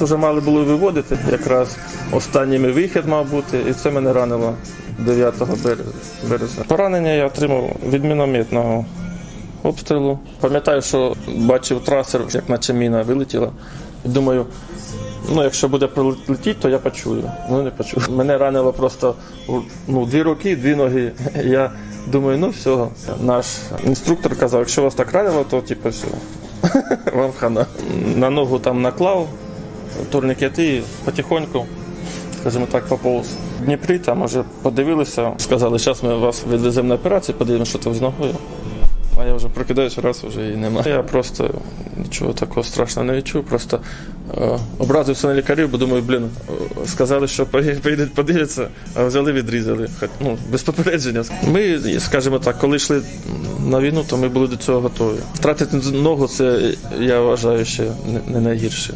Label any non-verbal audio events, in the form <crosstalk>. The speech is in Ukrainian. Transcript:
Нас вже мали було виводити. Якраз останній вихід мав бути, і це мене ранило 9 березня. березня. Поранення я отримав від мінометного обстрілу. Пам'ятаю, що бачив трасер, як наче міна вилетіла. І думаю, ну якщо буде прилетіти, то я почую. Ну не почув. Мене ранило просто ну, дві руки, дві ноги. <laughs> Я думаю, ну все. Наш інструктор казав, якщо вас так ранило, то типу все. <laughs> Вам хана. На ногу там наклав турнікети і потихоньку, скажімо так, поповз. В Дніпрі там вже подивилися, сказали, зараз ми вас відвеземо на операцію, подивимося, що там з ногою. А я вже прокидаюся, раз вже її немає. Я просто нічого такого страшного не відчув. Просто е, образився на лікарів, бо думаю, блін, сказали, що <laughs> поїдуть подивляться, а взяли відрізали. Хоч, ну, без попередження. Ми, скажімо так, коли йшли на війну, то ми були до цього готові. Втратити ногу це я вважаю ще не найгірше.